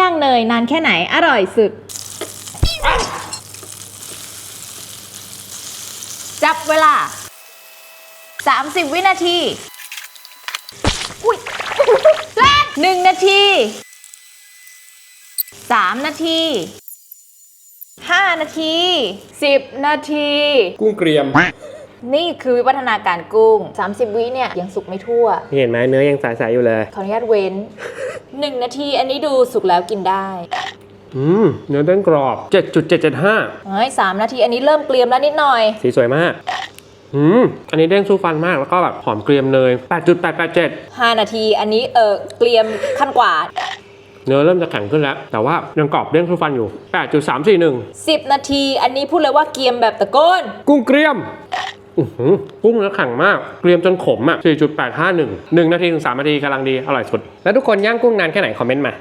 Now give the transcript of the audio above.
ย่างเนยนานแค่ไหนอร่อยสุด จับเวลา 30 วินาที อุ้ยแรกหนึ่งนาที 3 นาที 5 นาที 10 นาที กุ้งเกรียม นี่คือวิวัฒนาการกุ้ง 30 วิเนี่ยยังสุกไม่ทั่ว เห็นไหมเนื้อยังใสๆอยู่เลย ขออนุญาตเว้น 1นาที อันนี้ดูสุกแล้วกินได้อืมเนื้อเด้งกรอบ 7.775เฮ้ยสามนาที อันนี้เริ่มเกรียมแล้วนิดหน่อย สีสวยมาก อืม อันนี้เด้งสู้ฟันมากแล้วก็แบบหอมเกรียมเนย8.887 5 นาที อันนี้เออเกรียมขั้นกว่า เนื้อเริ่มจะแข็งขึ้นแล้ว แต่ว่ายังกรอบเด้งสู้ฟันอยู่ 8.341 10 นาที อันนี้พูดเลยว่าเกรียมแบบตะโกน กุ้งเกรียมอื้อหือ กุ้งเนื้อแข็งมากเกรียมจนขมอะ4.851 1นาทีถึง3นาทีกำลังดี อร่อยสุด แล้วทุกคนย่างกุ้งนานแค่ไหน คอมเมนต์มา